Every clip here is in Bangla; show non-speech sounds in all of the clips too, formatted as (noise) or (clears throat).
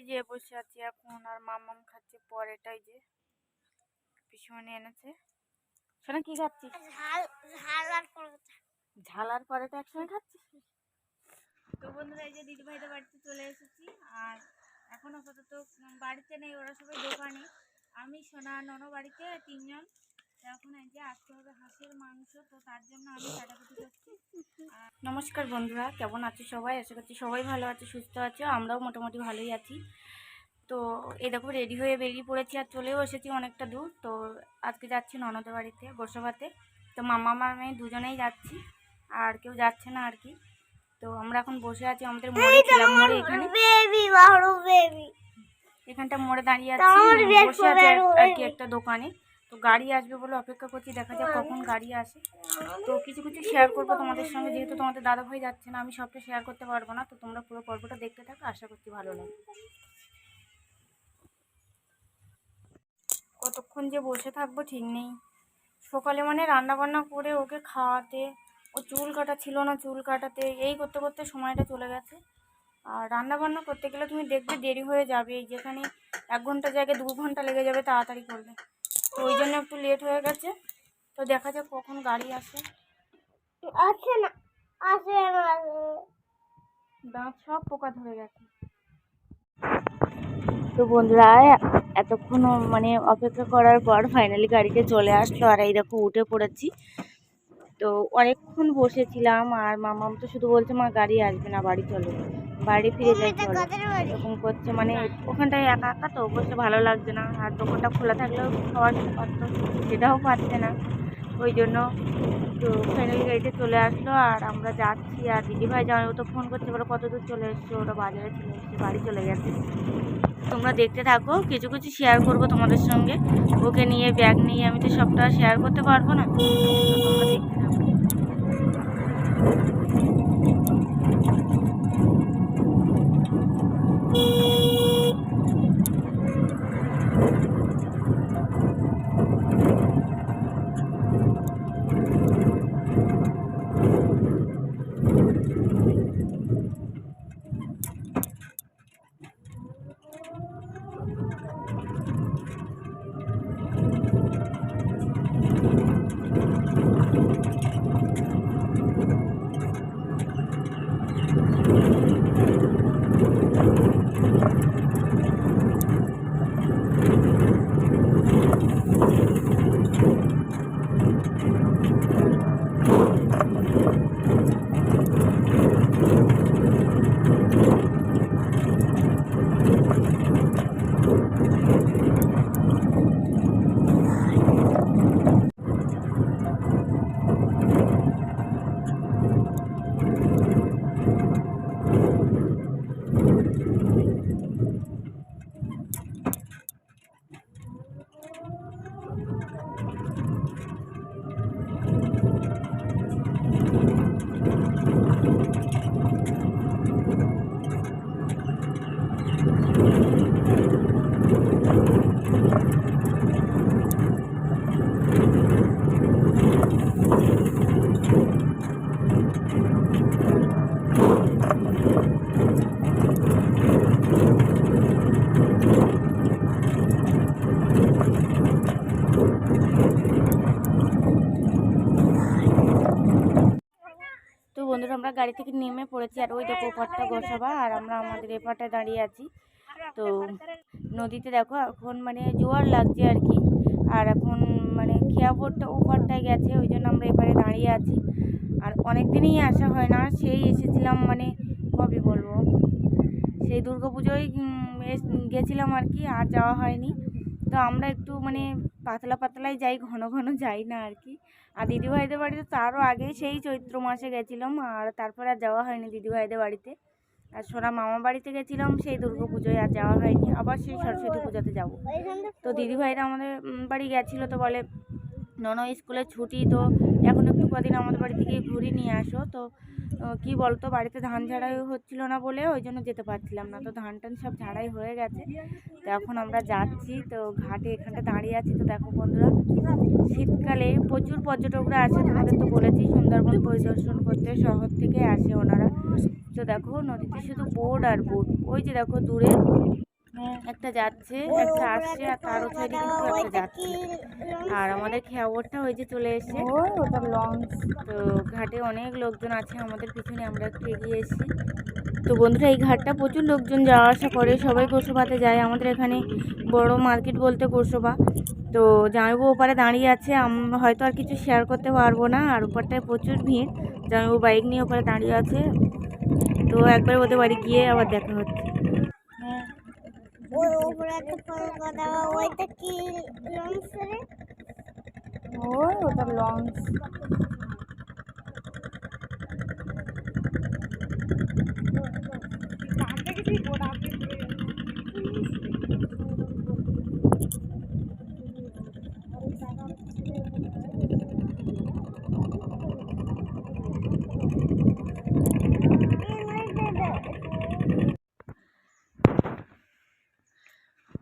এই যে বসে আছি এখন আর মামাম খাচ্ছে পরেটাই যে পিছনে এনেছে। শোনা কি খাচ্ছিস? ঝাল ঝাল আর পরোটা। ঝাল আর পরেটা একসঙ্গে খাচ্ছিস? তো বন্ধুরা এই যে দিদি ভাইদের বাড়িতে চলে এসেছি। আর এখন আপাতত বাড়িতে নেই ওরা সবাই দোকানে। আমি সোনা ননো বাড়িতে তিনজন। এখন এই যে আসতে হবে হাঁসের মাংস তো তার জন্য আমি কাটাকুটি করছি। নমস্কার বন্ধুরা কেমন আছো সবাই? আশা করছি সবাই ভালো আছে সুস্থ আছো আমরাও মোটামুটি ভালোই আছি। তো এই দেখো রেডি হয়ে বেরিয়ে পড়েছি আর চলেও এসেছি অনেকটা দূর। তো আজকে যাচ্ছি ননদের বাড়িতে গোসাবাতে। তো মামা মার মেয়ে দুজনেই যাচ্ছি আর কেউ যাচ্ছে না আর কি। তো আমরা এখন বসে আছি আমাদের মোড়ে ছিলাম এখানে। এখানটা মোড়ে দাঁড়িয়ে আছি বসে আছি আর কি একটা দোকানে। তো গাড়ি আসবে বলে অপেক্ষা করছি, দেখা যাক কখন গাড়ি আসে। তো কিছু কিছু শেয়ার করব তোমাদের সঙ্গে, যেহেতু তোমাদের দাদা ভাই যাচ্ছে না, আমি সবটা শেয়ার করতে পারব না, তো তোমরা পুরো পর্বটা দেখতে থাকো, আশা করছি ভালো লাগবে। কতক্ষণ যে বসে থাকব ঠিক নেই। সকালে মানে রান্না বান্না করে ওকে খাওয়াতে, ও চুল কাটা ছিল না চুল কাটাতে, এই করতে করতে সময়টা চলে গেছে। আর রান্না বান্না করতে গেলে তুমি দেখবে দেরি হয়ে যাবে, যেখানে এক ঘণ্টা জায়গায় দু ঘণ্টা লেগে যাবে, তাড়াতাড়ি করলে তো ওই জন্য একটু লেট হয়ে গেছে। তো দেখা যাক কখন গাড়ি আসে। আছে না না। দাঁত সব পোকা ধরে গেছে। তো বন্ধুরা এতক্ষণ মানে অপেক্ষা করার পর ফাইনালি গাড়িতে চলে আসলো আর এই দেখো উঠে পড়েছি। তো অনেকক্ষণ বসেছিলাম আর মামাম তো শুধু বলছে মা গাড়ি আসবে না বাড়ি চলো। বাড়ি ফিরে যাই এরকম করছে মানে ওখানটায় একা একা তো বসে ভালো লাগছে না। আর দোকানটা খোলা থাকলেও খাওয়া পারতো সেটাও পাচ্ছে না। ওই জন্য তো ফাইনালি গাড়িতে চলে আসলো আর আমরা যাচ্ছি। আর দিদিভাই জামাই ও তো ফোন করছে বলে কত দূর চলে এসছে? ওরা বাজারে চলে এসছে বাড়ি চলে গেছে। তোমরা দেখতে থাকো কিছু কিছু শেয়ার করব তোমাদের সঙ্গে। ওকে নিয়ে ব্যাগ নিয়ে আমি তো সবটা শেয়ার করতে পারব না। তোমরা দেখতে থাকো। আমরা গাড়ি থেকে নেমে পড়েছি আর ওই দেখো ওপারটা গোসাবা আর আমরা আমাদের এপারটায় দাঁড়িয়ে আছি। তো নদীতে দেখো এখন মানে জোয়ার লাগছে আর কি। আর এখন মানে খেয়াবোটটা ওপারটায় গেছে, ওই জন্য আমরা এপারে দাঁড়িয়ে আছি। আর অনেক দিনই আসা হয় না, সেই এসেছিলাম মানে কবে বলব? সেই দুর্গা পুজোয় গেছিলাম আর কি, আর যাওয়া হয়নি। তো আমরা একটু মানে পাতলা পাতলাই যাই, ঘন ঘন যাই না আর কি। আর দিদিভাইদের বাড়িতে তারও আগে সেই চৈত্র মাসে গেছিলাম, আর তারপর আর যাওয়া হয়নি দিদিভাইদের বাড়িতে। আর সোনা মামা বাড়িতে গেছিলাম, সেই দুর্গা পুজোয় আর যাওয়া হয়নি, আবার সেই সরস্বতী পুজোতে যাব। তো দিদিভাইরা আমাদের বাড়ি গেছিল তো বলে নন স্কুলে ছুটি, তো এখন একটু কদিন আমাদের বাড়ি থেকে ঘুরি নিয়ে আসো। তো কি বলতো, বাড়িতে ধান ঝাড়াই হচ্ছিল না বলে ওই জন্য যেতে পারছিলাম না। তো ধান টান সব ঝাড়াই হয়ে গেছে। তো এখন আমরা যাচ্ছি, তো ঘাটে এখানটা দাঁড়িয়ে আছি। তো দেখো বন্ধুরা, শীতকালে প্রচুর পর্যটকরা আসে। তোমাদের তো বলেছি, সুন্দরবন পরিদর্শন করতে শহর থেকে আসে ওনারা। তো দেখো, নদীতে শুধু বোট আর বোট। ওই যে দেখো, দূরে একটা যাচ্ছে একটা আসছে আর তারও সাইডে কিন্তু একটা যাচ্ছে। আর আমাদের খেয়াবরটা ওই যে চলে এসছে। ওটা লঞ্চ তো ঘাটে অনেক লোকজন আছে আমাদের পিছনে আমরা একটু এগিয়ে এসেছি। তো বন্ধুরা এই ঘাটটা প্রচুর লোকজন যাওয়া আসা করে সবাই গোসবাতে যায়। আমাদের এখানে বড় মার্কেট বলতে গোসবা তো জামাইবু ওপারে দাঁড়িয়ে আছে হয়তো আর কিছু শেয়ার করতে পারব না। আর ওপারটায় প্রচুর ভিড়। জামাইবু বাইক নিয়ে ওপারে দাঁড়িয়ে আছে। তো একবার ওদের বাড়ি গিয়ে আবার দেখা হচ্ছে। ওই উপরে একটা ফলকা দেওয়া ওইটা কি লঞ্চ রে? ওই ওটা লঞ্চ।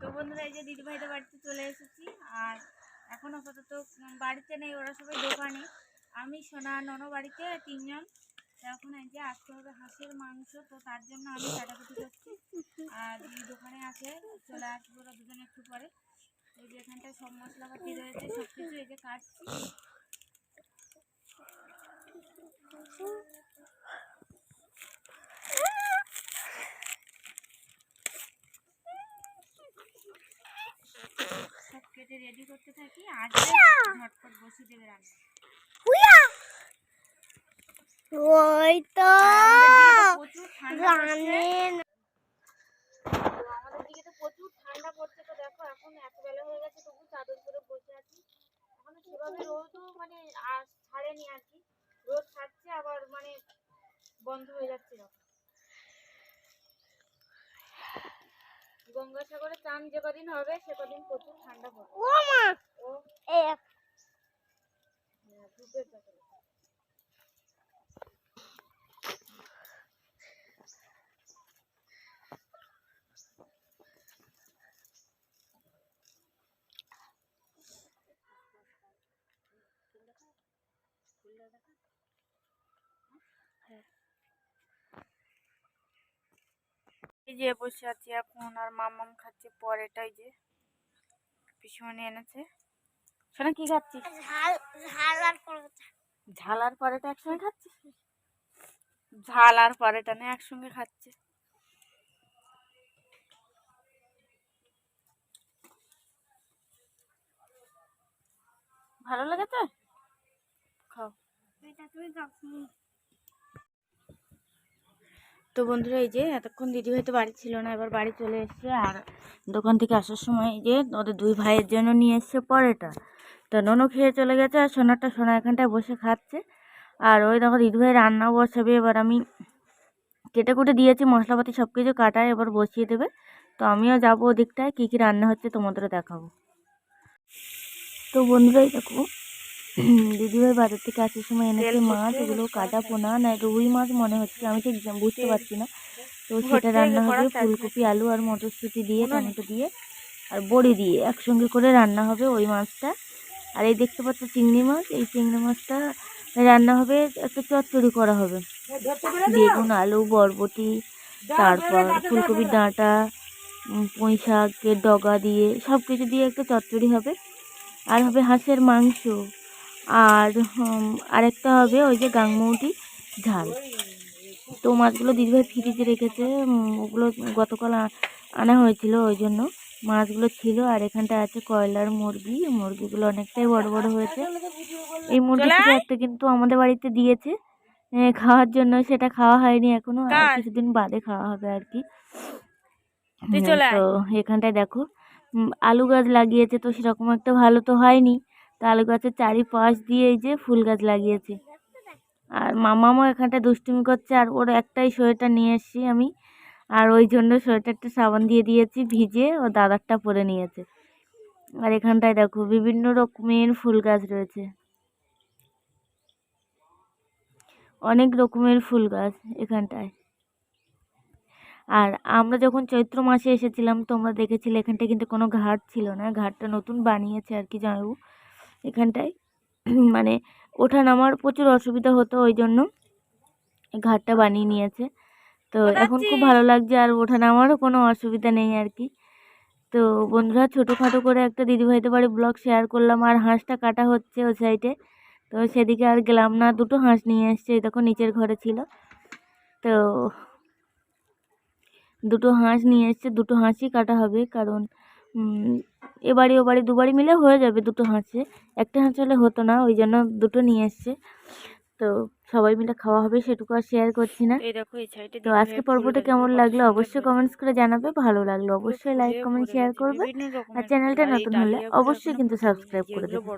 তো বন্ধুরা এই যে দিদিভাইদের বাড়িতে চলে এসেছি আর এখন আপাতত বাড়িতে নেই, ওরা সবাই দোকানে। আমি, সোনা নন বাড়িতে তিনজন এখন এই যে আসতে হবে হাঁসের মাংস, তো তার জন্য আমি কাটাকুটি করছি। আর দিদি দোকানে আছে, চলে আসব ওরা দুজনে একটু পরে। এই যে এখানটায় সব মশলাপাতি রয়েছে সব কিছু এই যে কাটছি। সব রেডি করতে থাকি আর ঝটপট বসিয়ে দেবে রান্না। ওই তো আমাদের দিকে তো প্রচুর ঠান্ডা পড়ছে। তো দেখো এখন এত বেলা হয়ে গেছে তবু চাদর পরে বসে আছি। এখনও সেভাবে রোদও মানে ছাড়েনি আর কি। রোদ ছাড়ছে আবার মানে বন্ধ হয়ে যাচ্ছে। যখন যে কদিন হবে সে কদিন প্রচুর ঠান্ডা পড়বে। ও মা! ও। এই এই যে বসে আছি এখন আর মামাম খাচ্ছে পরেটাই যে পিছনে এনেছে। শোনা কি খাচ্ছিস? ঝাল আর পরেটা। একসঙ্গে খাচ্ছিস? ঝাল আর পরেটা না একসঙ্গে খাচ্ছে। ভালো লাগে তো? খাও। এটা তুমি যখন তো বন্ধুরা এই যে এতক্ষণ দিদিভাই তো বাড়ি ছিল না, এবার বাড়ি চলে এসছে। আর দোকান থেকে আসার সময় যে ওদের দুই ভাইয়ের জন্য নিয়ে এসছে পরেটা। তো ননও খেয়ে চলে গেছে আর সোনারটা সোনা এখানটায় বসে খাচ্ছে। আর ওই দেখো দিদিভাই রান্নাও বসাবে, এবার আমি কেটে কুটে দিয়েছি, মশলাপাতি সব কিছু কাটায় এবার বসিয়ে দেবে। তো আমিও যাব ওদিকটায়, কী কী রান্না হচ্ছে তোমাদেরও দেখাবো। তো বন্ধুরাই দেখো দিদিভাই বাজার থেকে আসার সময় এনেছে মাছ এগুলো কাটা পোনা না রুই মাছ মনে হচ্ছে আমি ঠিক বুঝতে পারছি না। তো সেটা রান্না হবে ফুলকপি আলু আর মটরশুঁটি দিয়ে টমেটো দিয়ে আর বড়ি দিয়ে একসঙ্গে করে রান্না হবে ওই মাছটা। আর এই দেখতে পাচ্ছ চিংড়ি মাছ এই চিংড়ি মাছটা রান্না হবে একটা চচ্চড়ি করা হবে। বেগুন আলু বরবটি তারপর ফুলকপির ডাঁটা পুঁই শাকের ডগা দিয়ে সব কিছু দিয়ে একটা চচ্চড়ি হবে। আর হবে হাঁসের মাংস। আর আরেকটা হবে ওই যে গাংমৌটি ঝাল। তো মাছগুলো দিদিভাই ফ্রিজে রেখেছে ওগুলো গতকাল আনা হয়েছিল ওই জন্য। মাছগুলো ছিল আর এখানটা আছে কয়লার মুরগি। মুরগিগুলো অনেকটাই বড় বড় হয়েছে। এই মুরগি থেকে একটা কিন্তু আমাদের বাড়িতে দিয়েছে খাওয়ার জন্য। সেটা খাওয়া হয়নি এখনও আর কিছুদিন বাদে খাওয়া হবে আর কি। তো এখানটায় দেখো আলু গাছ লাগিয়েছে তো সেরকম একটা ভালো তো হয়নি। তো আলু গাছের চারিপাশ দিয়ে এই যে ফুল গাছ লাগিয়েছি। আর মামামও এখানটা দুষ্টুমি করছে, আর ওর একটাই সোয়েটার নিয়ে এসেছি আমি। আর ওই জন্য সোয়েটারটা সাবান দিয়ে দিয়েছি ভিজে ও দাদারটা পরে নিয়েছে। আর এখানটায় দেখো বিভিন্ন রকমের ফুল গাছ রয়েছে। অনেক রকমের ফুল গাছ এখানটায়। আর আমরা যখন চৈত্র মাসে এসেছিলাম, তোমরা দেখেছিলে এখানটায় কিন্তু কোনো ঘাট ছিল না। ঘাটটা নতুন বানিয়েছে আর কি জামাইবু এখানটায়। (clears throat) মানে ওঠা নামার প্রচুর অসুবিধা হতো ওই জন্য ঘাটটা বানিয়ে নিয়েছে। তো এখন খুব ভালো লাগছে আর ওঠা নামারও কোনো অসুবিধা নেই আর কি। তো বন্ধুরা ছোটোখাটো করে একটা দিদিভাইদের বাড়ি ব্লগ শেয়ার করলাম আর হাঁসটা কাটা হচ্ছে ওই সাইডে। তো সেদিকে আর গেলাম না দুটো হাঁস নিয়ে এসছে এই দেখো নিচের ঘরে ছিল। তো দুটো হাঁস নিয়ে এসছে দুটো হাঁসই কাটা হবে কারণ উম, এ বাড়ি ও বাড়ি দু বাড়ি মিলে হয়ে যাবে দুটো হাঁসে। একটা হাঁস হলে হতো না ওই জন্য দুটো নিয়ে এসছে। তো সবাই মিলে খাওয়া হবে সেটুকু আর শেয়ার করছি না। তো আজকে পর্বটা কেমন লাগল অবশ্যই কমেন্টস করে জানাবে ভালো লাগল অবশ্যই লাইক কমেন্ট শেয়ার করবে। আর চ্যানেলটা নতুন হলে অবশ্যই কিন্তু সাবস্ক্রাইব করে দেবে।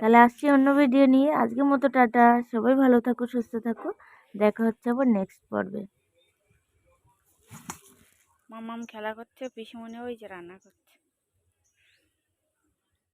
তাহলে আসছি অন্য ভিডিও নিয়ে। আজকের মতো টাটা। সবাই ভালো থাকো সুস্থ থাকো। দেখা হচ্ছে আবার নেক্সট পর্বে। মামাম খেলা করছে পিসিমণি ওই যে রান্না করছে।